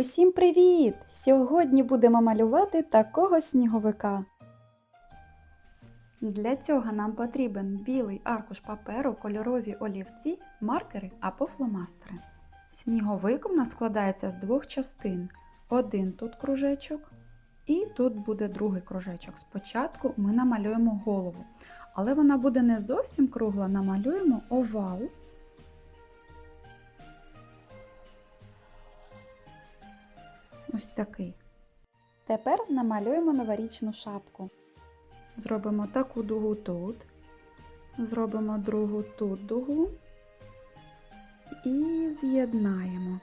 Усім привіт! Сьогодні будемо малювати такого сніговика. Для цього нам потрібен білий аркуш паперу, кольорові олівці, маркери або фломастери. Сніговик у нас складається з двох частин. Один тут кружечок, і тут буде другий кружечок. Спочатку ми намалюємо голову, але вона буде не зовсім кругла, намалюємо овал. Ось такий. Тепер намалюємо новорічну шапку. Зробимо таку дугу тут, зробимо другу тут дугу і з'єднаємо.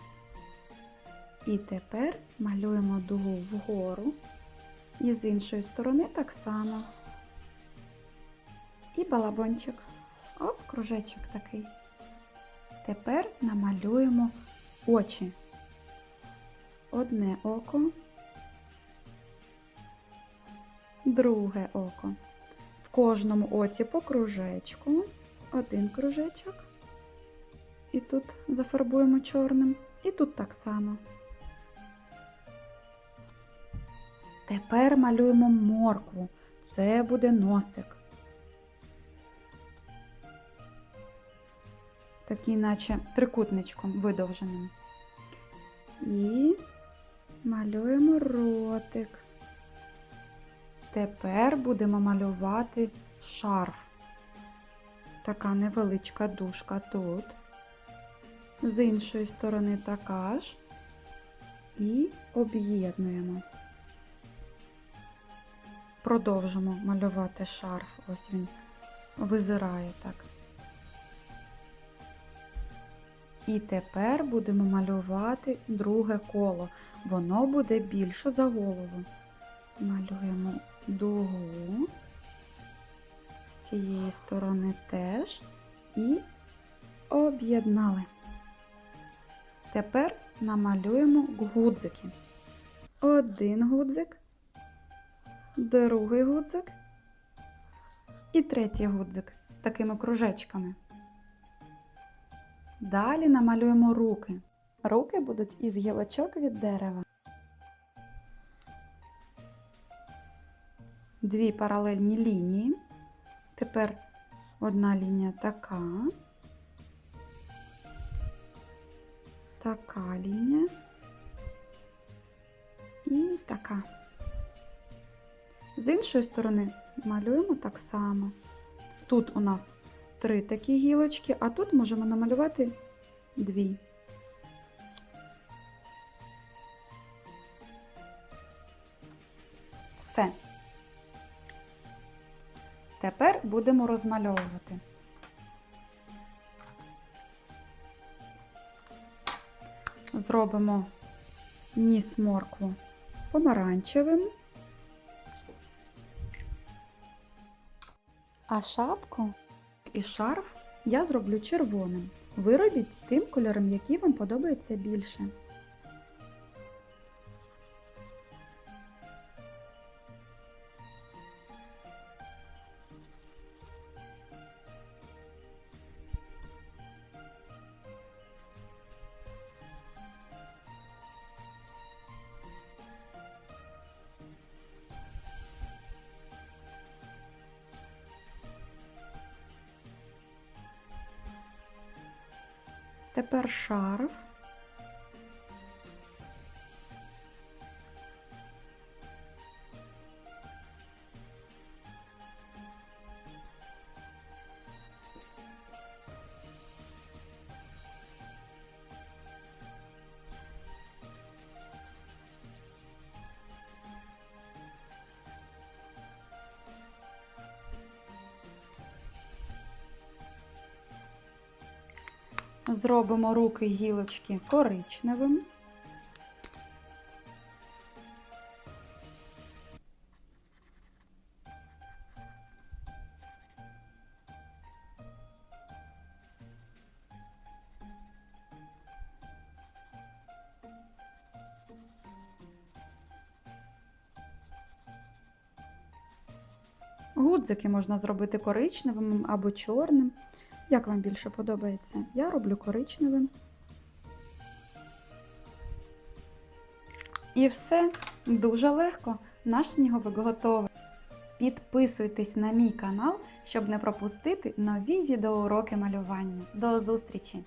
І тепер малюємо дугу вгору і з іншої сторони так само. І балабончик. Оп, кружечок такий. Тепер намалюємо очі одне око, друге око. В кожному оці по кружечку, один кружечок. І тут зафарбуємо чорним, і тут так само. Тепер малюємо моркву. Це буде носик. Такий, наче трикутничком видовженим. І малюємо ротик. Тепер будемо малювати шарф. Така невеличка дужка тут. З іншої сторони така ж. І об'єднуємо. Продовжимо малювати шарф. Ось він визирає так. І тепер будемо малювати друге коло. Воно буде більше за голову. Малюємо дугу, з цієї сторони теж і об'єднали. Тепер намалюємо гудзики. Один гудзик, другий гудзик і третій гудзик такими кружечками. Далі намалюємо руки. Руки будуть із гілочок від дерева. Дві паралельні лінії. Тепер одна лінія така. Така лінія. І така. З іншої сторони малюємо так само. Тут у нас три такі гілочки, а тут можемо намалювати дві. Все. Тепер будемо розмальовувати. Зробимо ніс моркву помаранчевим, а шапку і шарф я зроблю червоним. Виробіть тим кольором, який вам подобається більше. Тепер шарф. Зробимо руки гілочки коричневим. Гудзики можна зробити коричневим або чорним. Як вам більше подобається? Я роблю коричневим. І все дуже легко. Наш сніговик готовий. Підписуйтесь на мій канал, щоб не пропустити нові відеоуроки малювання. До зустрічі!